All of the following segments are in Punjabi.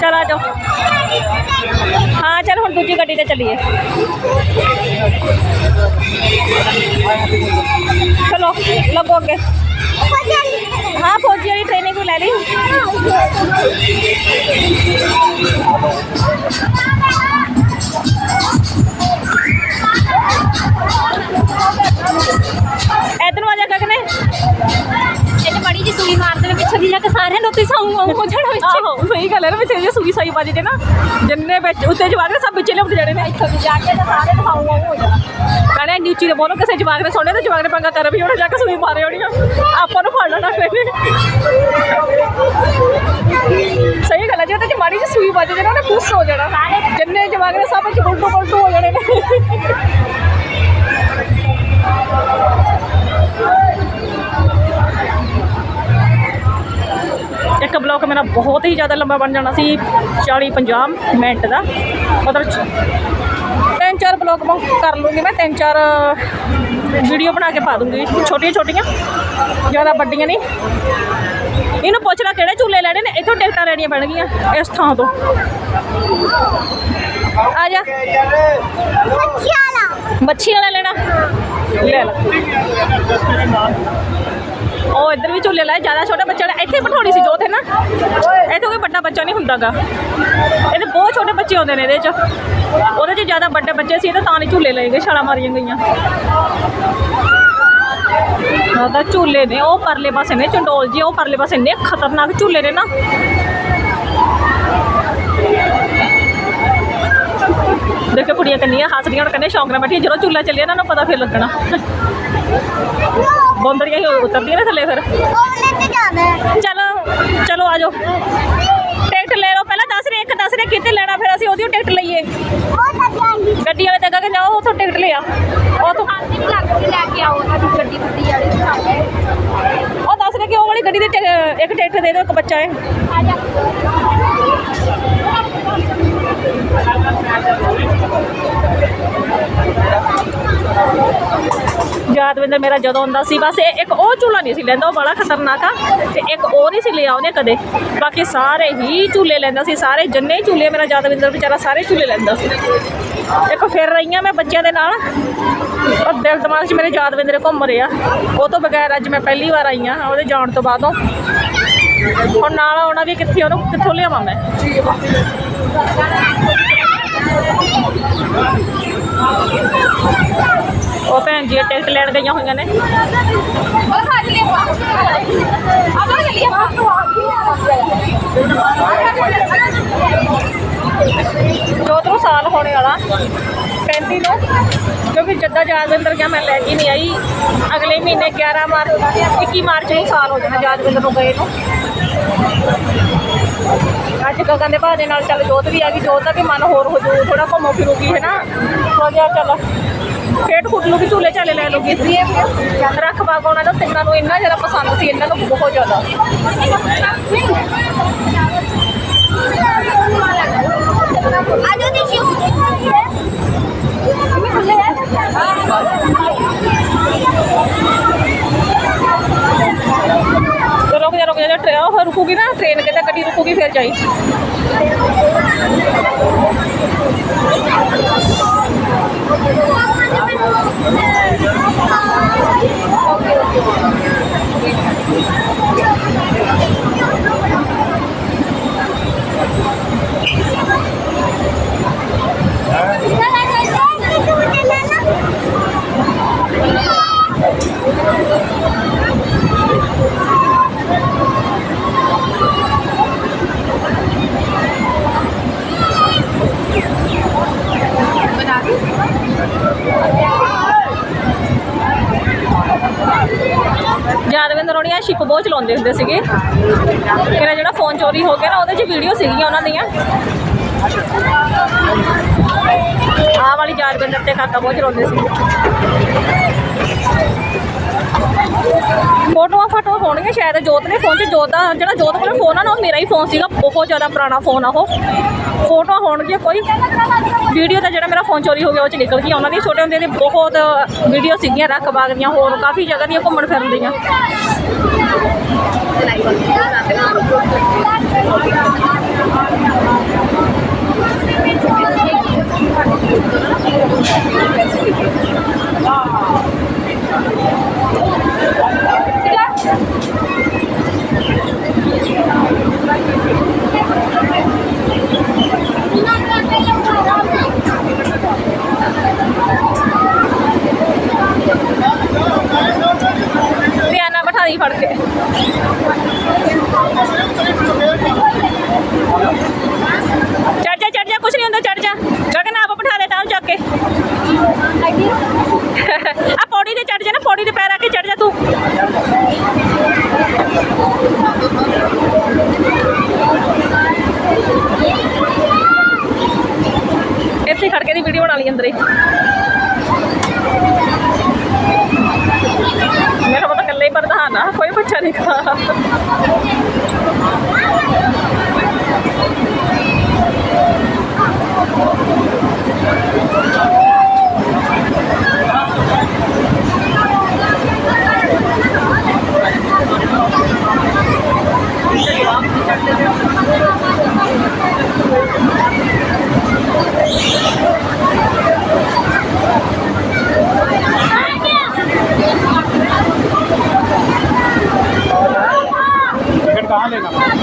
ਚਲ ਆ ਜਾਓ ਹਾਂ ਚਲ ਹੁਣ ਦੂਜੀ ਗੱਡੀ ਤੇ ਚੱਲੀਏ ਚਲੋ ਲੱਗੋ ਅੱਗੇ ਹਾਂ ਫੌਜੀ ਵਾਲੀ ਟ੍ਰੇਨਿੰਗ ਵੀ ਲੈ ਲਈ ਦੀ ਜਾ ਕੇ ਸਾਰਿਆਂ ਨੂੰ ਆਉਂ ਹੋ ਜਾਣਾ ਵਿੱਚ। ਆਹੋ ਸਹੀ ਗੱਲ ਹੈ ਨਾ ਵਿੱਚ ਜੇ ਸੂਈ ਸਾਈ ਵੱਜ ਜੇ ਨਾ ਜਿੰਨੇ ਵਿੱਚ ਉੱਤੇ ਜਵਾਗ ਨੇ ਸਭ ਵਿੱਚੇ ਲਿਪਟ ਜਾਣੇ ਨੇ। ਇੱਥੋਂ ਦੀ ਜਾ ਕੇ ਤਾਂ ਸਾਰੇ ਦਿਖਾਊ ਆਉਂ ਹੋ ਜਾਣਾ। ਕਹਣੇ ਨੀਚੀ ਦੇ ਬੋਲੋ ਕਿਸੇ ਜਵਾਗ ਨੇ ਸੋਣੇ ਤੇ ਜਵਾਗ ਨੇ ਪੰਗਾ ਕਰ ਵੀ ਉਹਨੇ ਜਾ ਕੇ ਸੂਈ ਮਾਰੇ ਹੋਣੀ। ਆਪਾਂ ਨੂੰ ਫੜ ਲੈਣਾ ਫਿਰ। ਸਹੀ ਗੱਲ ਹੈ ਜੇ ਤੇ ਮਾੜੀ ਜਿਹੀ ਸੂਈ ਵੱਜ ਜੇ ਨਾ ਪੁੱਸ ਹੋ ਜਾਣਾ। ਜਿੰਨੇ ਜਵਾਗ ਨੇ ਸਭ ਵਿੱਚ ਉਲਟੂ ਪਲਟੂ ਹੋ ਜਾਣੇ ਨੇ। ਮੇਰਾ ਬਹੁਤ ਹੀ ਜ਼ਿਆਦਾ ਲੰਬਾ ਬਣ ਜਾਣਾ ਸੀ 40 50 ਮਿੰਟ ਦਾ। ਮਤਲਬ ਤਿੰਨ ਚਾਰ ਬਲੌਗ ਕਰ ਲੂੰਗੀ ਮੈਂ, ਤਿੰਨ ਚਾਰ ਵੀਡੀਓ ਬਣਾ ਕੇ ਪਾ ਦੂੰਗੀ। ਛੋਟੀਆਂ ਛੋਟੀਆਂ, ਜ਼ਿਆਦਾ ਵੱਡੀਆਂ ਨਹੀਂ। ਇਹਨੂੰ ਪੁੱਛ ਲੈ ਕਿਹੜੇ ਝੂਲੇ ਲੈਣੇ ਨੇ, ਇੱਥੋਂ ਟਿਕਟਾਂ ਲੈਣੀਆਂ ਪੈਣਗੀਆਂ, ਇਸ ਥਾਂ ਤੋਂ। ਆ ਜਾ। ਮੱਛੀ ਵਾਲਾ ਲੈਣਾ। ਲੈ ਲੈ। ਉਹ ਇੱਧਰ ਵੀ ਝੂਲੇ ਲਾਏ, ਜ਼ਿਆਦਾ ਛੋਟੇ ਬੱਚੇ ਵਾਲੇ ਇੱਥੇ ਬਿਠਾਉਣੀ ਸੀ ਜੋਤ, ਹੈ ਨਾ? ਇੱਥੇ ਕੋਈ ਵੱਡਾ ਬੱਚਾ ਨਹੀਂ ਹੁੰਦਾਗਾ। ਇਹਦੇ ਬਹੁਤ ਛੋਟੇ ਬੱਚੇ ਆਉਂਦੇ ਨੇ ਇਹਦੇ 'ਚ। ਉਹਦੇ 'ਚ ਜ਼ਿਆਦਾ ਵੱਡੇ ਬੱਚੇ ਸੀ ਤੇ ਤਾਂ ਨਹੀਂ ਝੂਲੇ ਲਏ ਗਏ, ਛਾਲਾਂ ਮਾਰੀਆਂ ਗਈਆਂ। ਹਾਂ ਤਾਂ ਝੂਲੇ ਨੇ, ਉਹ ਪਰਲੇ ਪਾਸੇ ਨੇ, ਚੰਡੋਲ ਜੀ, ਉਹ ਪਰਲੇ ਪਾਸੇ ਨੇ, ਖਤਰਨਾਕ ਝੂਲੇ ਨੇ ਨਾ। ਦੇਖੋ ਕੁੜੀਆਂ ਕੰਨੀਆਂ ਹੱਸਦੀਆਂ ਹੁਣ ਕੰਨੇ ਸ਼ੌਂਕ ਨਾਲ ਬੈਠੀਆਂ, ਜਦੋਂ ਝੂਲਾ ਚੱਲਿਆ, ਇਹਨਾਂ ਨੂੰ ਪਤਾ ਫਿਰ ਲੱਗਣਾ। ਬੌਂਦਰੀਆਂ ਹੀ ਉਤਰਦੀਆਂ ਨੇ ਥੱਲੇ ਫਿਰ? ਚਲੋ ਚਲੋ ਆ ਜਾਓ। ਟਿਕਟ ਲੈ ਲਓ। ਪਹਿਲਾਂ ਦੱਸ ਰਹੇ ਇੱਕ ਦੱਸ ਰਹੇ ਕਿੱਥੇ ਲੈਣਾ ਫਿਰ ਅਸੀਂ ਉਹਦੀ ਟਿਕਟ ਲਈਏ। ਗੱਡੀ ਵਾਲੇ ਤੱਕ ਕਿ ਜਾਓ ਉੱਥੋਂ ਟਿਕਟ ਲਿਆ ਉਹ ਤੋਂ ਲੈ ਕੇ ਆਓ ਤੁਹਾਡੀ ਗੱਡੀ ਗੁੱਡੀ ਵਾਲੀ ਸਾਹਮਣੇ। ਉਹ ਦੱਸ ਰਹੇ ਕਿ ਉਹ ਵਾਲੀ ਗੱਡੀ ਦੀ ਇੱਕ ਟਿਕਟ ਦੇ ਦਿਓ ਇੱਕ ਬੱਚਾ ਹੈ। ਆ ਮੇਰਾ ਜਦੋਂ ਹੁੰਦਾ ਸੀ, ਬਸ ਇਹ ਇੱਕ ਉਹ ਝੂਲਾ ਨਹੀਂ ਸੀ ਲੈਂਦਾ, ਉਹ ਬੜਾ ਖਤਰਨਾਕ ਆ, ਤੇ ਇੱਕ ਉਹ ਨਹੀਂ ਸੀ ਲਿਆ ਉਹਨੇ ਕਦੇ। ਬਾਕੀ ਸਾਰੇ ਹੀ ਝੂਲੇ ਲੈਂਦਾ ਸੀ, ਸਾਰੇ ਜੰਨੇ ਝੂਲੇ, ਮੇਰਾ ਯਾਦਵਿੰਦਰ ਵਿਚਾਰਾ ਸਾਰੇ ਝੂਲੇ ਲੈਂਦਾ ਸੀ। ਇੱਕ ਫਿਰ ਰਹੀਆਂ ਮੈਂ ਬੱਚਿਆਂ ਦੇ ਨਾਲ, ਪਰ ਦਿਲ ਦਿਮਾਗ 'ਚ ਮੇਰੇ ਯਾਦਵਿੰਦਰ ਘੁੰਮ ਰਿਹਾ ਉਹ ਤੋਂ ਬਗੈਰ ਅੱਜ ਮੈਂ ਪਹਿਲੀ ਵਾਰ ਆਈ ਹਾਂ ਉਹਦੇ ਜਾਣ ਤੋਂ ਬਾਅਦੋਂ। ਹੁਣ ਨਾਲ ਆਉਣਾ ਵੀ ਕਿੱਥੇ, ਉਹਨੂੰ ਕਿੱਥੋਂ ਲਿਆਵਾਂ ਮੈਂ? ਉਹ ਭੈਣ ਜੀ ਟਿਕਟ ਲੈਣ ਗਈਆਂ ਹੋਈਆਂ ਨੇ। ਉਹ ਖਾ ਜੋਤ ਨੂੰ ਸਾਲ ਹੋਣੇ ਵਾਲਾ 35 ਨੂੰ, ਕਿਉਂਕਿ ਜੱਦਾ ਯਾਦਵਿੰਦਰ ਗਿਆ ਮੈਂ ਲੈ ਕੇ ਨਹੀਂ ਆਈ। ਅਗਲੇ ਮਹੀਨੇ 11 ਮਾਰਚ 21 ਮਾਰਚ ਨੂੰ ਸਾਲ ਹੋ ਜਾਣਾ ਯਾਦਵਿੰਦਰ ਨੂੰ ਗਏ ਨੂੰ। ਅੱਜ ਗਗਨ ਦੇ ਭਾਅ ਦੇ ਨਾਲ ਚੱਲ ਜੋਤ ਵੀ ਆ ਗਈ। ਜੋਤ ਦਾ ਵੀ ਮਨ ਹੋਰ ਹੋ ਜੂ ਥੋੜਾ ਘੁੰਮੋ ਫਿਰੂਗੀ ਹੈ ਨਾ? ਹੋ ਜਾ ਚੱਲ ਖੇਡ ਖੁੱਡ ਲੂਗੀ ਝੂਲੇ ਝਾਲੇ ਲੈ ਲੂਗੀ। ਰੱਖ ਬਾਗ ਉਹਨਾਂ ਨੂੰ ਤਿੰਨਾਂ ਨੂੰ ਇੰਨਾ ਜ਼ਿਆਦਾ ਪਸੰਦ ਸੀ, ਇਹਨਾਂ ਨੂੰ ਬਹੁਤ ਜ਼ਿਆਦਾ। ਆਜੋ ਦੇਖਿਓ ਤੇ ਰੁਕ ਜਾ ਰੁਕ ਜਾ ਟ੍ਰੇਨ ਰੁਕੂਗੀ ਨਾ, ਟ੍ਰੇਨ ਕਿਤੇ ਗੱਡੀ ਰੁਕੂਗੀ, ਫਿਰ ਜਾਈ। ਯਾਦਵਿੰਦਰ ਬਹੁਤ ਚਲਾਉਂਦੇ ਹੁੰਦੇ ਸੀਗੇ। ਮੇਰਾ ਜਿਹੜਾ ਫੋਨ ਚੋਰੀ ਹੋ ਗਿਆ ਨਾ, ਉਹਦੇ 'ਚ ਵੀਡੀਓ ਸੀਗੀਆਂ ਉਹਨਾਂ ਦੀਆਂ। ਆਹ ਵਾਲੀ ਯਾਦਵਿੰਦਰ ਤੇ ਕਾਕਾ ਬਹੁਤ ਚਲਾਉਂਦੇ ਸੀ। ਫੋਟੋਆਂ ਫੋਟੋ ਹੋਣਗੀਆਂ ਸ਼ਾਇਦ। ਜੋਤ ਨੇ ਫੋਨ 'ਚ ਜੋਤ ਦਾ ਜਿਹੜਾ ਜੋਤ ਕੋਲ ਫੋਨ ਆ ਨਾ, ਉਹ ਮੇਰਾ ਹੀ ਫੋਨ ਸੀਗਾ। ਬਹੁਤ ਜ਼ਿਆਦਾ ਪੁਰਾਣਾ ਫੋਨ ਆ ਉਹ। ਫੋਟੋ ਹੋਣਗੀਆਂ, ਕੋਈ ਵੀਡੀਓ ਤਾਂ ਜਿਹੜਾ ਮੇਰਾ ਫੋਨ ਚੋਰੀ ਹੋ ਗਿਆ, ਉਹ ਚ ਨਿਕਲ ਗਈ ਉਹਨਾਂ ਦੀਆਂ ਛੋਟੇ ਹੁੰਦੇ ਦੇ ਬਹੁਤ ਵੀਡੀਓ ਸੀਗੀਆਂ, ਰੱਖ ਬਾਗ ਦੀਆਂ, ਹੋਰ ਕਾਫੀ ਜਗ੍ਹਾ ਦੀਆਂ ਘੁੰਮਣ ਫਿਰਨ ਦੀਆਂ। ਲਈ ਫੜ ਕੇ। ਚੜ ਜਾ ਚੜ ਜਾ, ਕੁਛ ਨਹੀਂ ਹੁੰਦਾ ਚੜ ਜਾ। ਗਗਨ ਆਪ ਬਿਠਾ ਦੇ ਤਾਂ ਚੱਕ ਕੇ। ਆ ਪੌੜੀ ਤੇ ਚੜ ਜਾ ਨਾ, ਪੌੜੀ ਤੇ ਪੈਰ ਆ ਕੇ ਚੜ ਜਾ ਤੂੰ। ਇੱਥੇ ਖੜ ਕੇ ਦੀ ਵੀਡੀਓ ਬਣਾ ਲਈ ਅੰਦਰੇ ਮੇਰਾ ਪਤਾ ਇਕੱਲੇ ਹੀ ਪ੍ਰਧਾਨ ਆ ਕੋਈ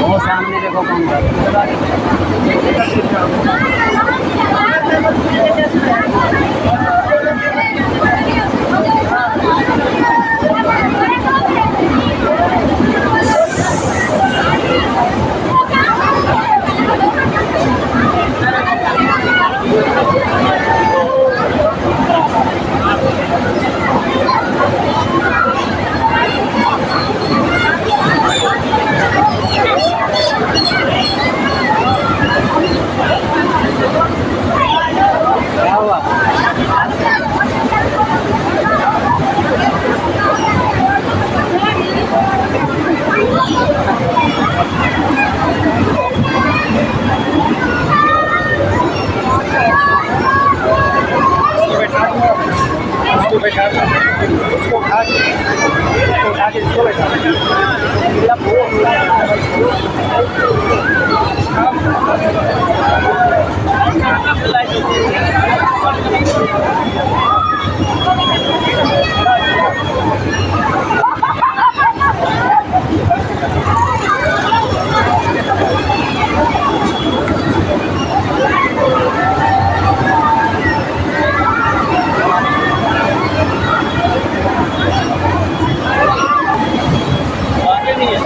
वो सामने देखो कौन क्या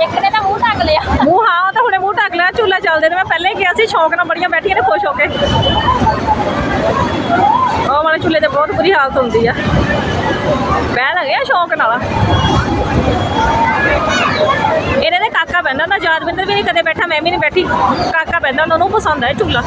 ਇੱਕ ਨੇ ਤਾਂ ਮੂੰਹ ਢੱਕ ਲਿਆ। ਮੂੰਹ, ਹਾਂ, ਉਹ ਤਾਂ ਹੁਣੇ ਮੂੰਹ ਢੱਕ ਲਿਆ, ਝੂਲਾ ਚੱਲਦੇ ਨੇ। ਮੈਂ ਪਹਿਲਾਂ ਹੀ ਕਿਹਾ ਸੀ, ਸ਼ੌਂਕ ਨਾਲ ਬੜੀਆਂ ਬੈਠੀਆਂ ਨੇ, ਖੁਸ਼ ਹੋ ਕੇ। ਉਹ ਵਾਲੇ ਝੂਲੇ ਤੇ ਬਹੁਤ ਬੁਰੀ ਹਾਲਤ ਹੁੰਦੀ ਆ। ਬਹਿ ਲੱਗੇ ਆ ਸ਼ੌਂਕ ਨਾਲ। ਇਹਨੇ ਦੇ ਕਾਕਾ ਬਹਿੰਦਾ ਹੁੰਦਾ, ਯਾਦਵਿੰਦਰ ਵੀ ਨਹੀਂ ਕਦੇ ਬੈਠਾ, ਮੈਂ ਵੀ ਨਹੀਂ ਬੈਠੀ। ਕਾਕਾ ਬਹਿੰਦਾ ਉਹਨਾਂ ਨੂੰ ਪਸੰਦ ਆ ਇਹ ਝੂਲਾ।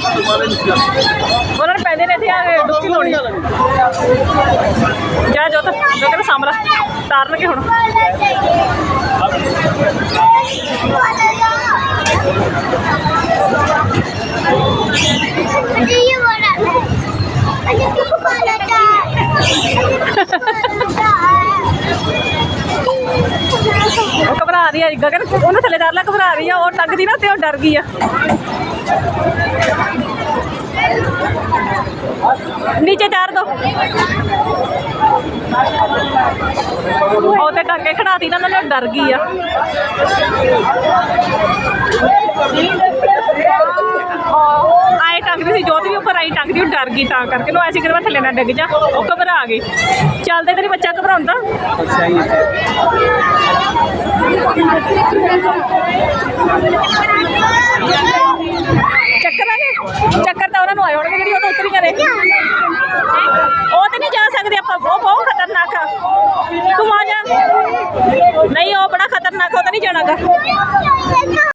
ਉਹਨਾਂ ਨੂੰ ਪੈਂਦੇ ਨੇ ਇੱਥੇ ਆ ਡੁੱਬਕੀ ਲਾਉਣੀ ਜਾ, ਜੋ ਤਾਂ ਜੋ ਕਹਿੰਦਾ ਸਾਹਮਣਾ। ਤਾਰਨਗੇ ਹੁਣ। Do you want ਉਹ ਘਬਰਾ ਰਹੀ ਹੈ ਗਗਨ, ਉਹਨੂੰ ਥੱਲੇ ਡਰ ਲਾ, ਘਬਰਾ ਰਹੀ ਆ। ਉਹ ਟੰਗਦੀ ਨਾ ਤੇ ਉਹ ਡਰ ਗਈ ਆ। ਨੀਚੇ ਤਾਰ ਦੋ। ਉਹ ਤੇ ਟੰਗੇ ਖੜਾਤੀ ਨਾ ਮੈਨੂੰ ਡਰ ਗਈ ਆ। ਆਏ ਟੰਗਦੀ ਸੀ ਜੋਤ ਵੀ ਉੱਪਰ ਆਈ ਟੰਗਦੀ ਉਹ ਡਰ ਗਈ ਤਾਂ ਕਰਕੇ। ਲੋ ਐਸੀ ਕਰਵਾ ਥੱਲੇ ਨਾ ਡਿੱਗ ਜਾ ਉਹ ਘਬਰਾ ਗਈ। ਚੱਲਦੇ ਤੇਰੀ ਬੱਚਾ ਘਬਰਾਉਂਦਾ। ਚੱਕਰ ਆ ਗਏ। ਚੱਕਰ ਤਾਂ ਉਹਨਾਂ ਨੂੰ ਆਏ ਹੋਣਗੇ ਜਿਹੜੀ ਉਹ ਤਾਂ ਉਤਰੀਆਂ ਨੇ ਉਹ ਤੇ ਨਹੀਂ ਜਾ ਸਕਦੇ ਆਪਾਂ ਉਹ ਬਹੁਤ ਖਤਰਨਾਕ ਆ। ਤੂੰ ਆ ਜਾ। ਨਹੀਂ ਉਹ ਬੜਾ ਖਤਰਨਾਕ ਉਹ ਤਾਂ ਨਹੀਂ ਜਾਣਾਗਾ।